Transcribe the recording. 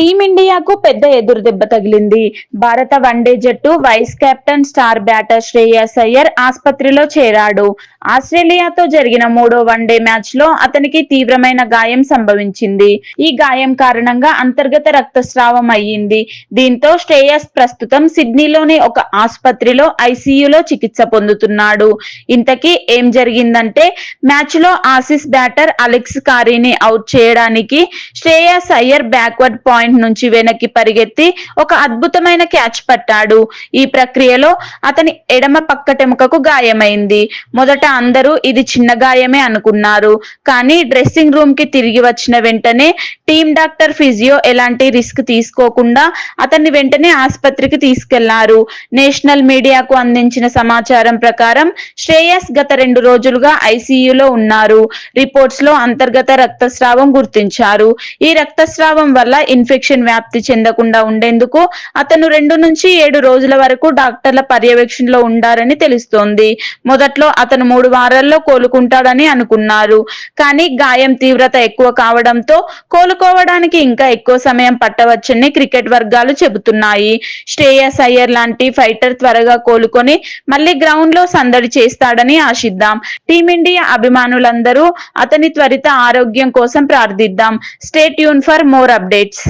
టీమిండియాకు పెద్ద ఎదురు దెబ్బ తగిలింది. భారత వన్డే జట్టు vice captain star batter Shreyas Iyer ఆసుపత్రిలో చేరాడు. ఆస్ట్రేలియాతో జరిగిన మూడో వన్డే మ్యాచ్లో అతనికి తీవ్రమైన గాయం సంభవించింది. ఈ గాయం కారణంగా అంతర్గత రక్తస్రావం అయ్యింది. దీంతో శ్రేయస్ ప్రస్తుతం సిడ్నీలోని ఒక ఆసుపత్రిలో ఐసీయూలో చికిత్స పొందుతున్నాడు. ఇంతకీ ఏం జరిగిందంటే మ్యాచ్లో ఆసిస్ బ్యాటర్ అలెక్స్ కారీని అవుట్ చేయడానికి శ్రేయస్ అయ్యర్ బ్యాక్వర్డ్ పాయింట్ నుంచి వెనక్కి పరిగెత్తి ఒక అద్భుతమైన క్యాచ్ పట్టాడు. ఈ ప్రక్రియలో అతని ఎడమ పక్కటెముకకు గాయమైంది. మొదట అందరూ ఇది చిన్న గాయమే అనుకున్నారు. కానీ డ్రెస్సింగ్ రూమ్కి తిరిగి వచ్చిన వెంటనే టీమ్ డాక్టర్ ఫిజియో ఎలాంటి రిస్క్ తీసుకోకుండా అతన్ని వెంటనే ఆసుపత్రికి తీసుకెళ్ళారు. నేషనల్ మీడియాకు అందించిన సమాచారం ప్రకారం శ్రేయస్ గత రెండు రోజులుగా ఐసీయూలో ఉన్నారు. రిపోర్ట్స్లో అంతర్గత రక్తస్రావం గుర్తించారు. ఈ రక్తస్రావం వల్ల ఇన్ఫెక్షన్ వ్యాప్తి చెందకుండా ఉండేందుకు అతను రెండు నుంచి ఏడు రోజుల వరకు డాక్టర్ల పర్యవేక్షణలో ఉండారని తెలుస్తోంది. మొదట్లో అతను మూడు వారాల్లో కోలుకుంటాడని అనుకున్నారు. కానీ గాయం తీవ్రత ఎక్కువ కావడంతో కోలుకోవడానికి ఇంకా ఎక్కువ సమయం పట్టవచ్చని క్రికెట్ వర్గాలు చెబుతున్నాయి. శ్రేయస్ అయ్యర్ లాంటి ఫైటర్ త్వరగా కోలుకొని మళ్ళీ గ్రౌండ్లో సందడి చేస్తాడని ఆశిద్దాం. టీమిండియా అభిమానులందరూ అతని త్వరిత ఆరోగ్యం కోసం ప్రార్థిద్దాం. Stay tune for more updates.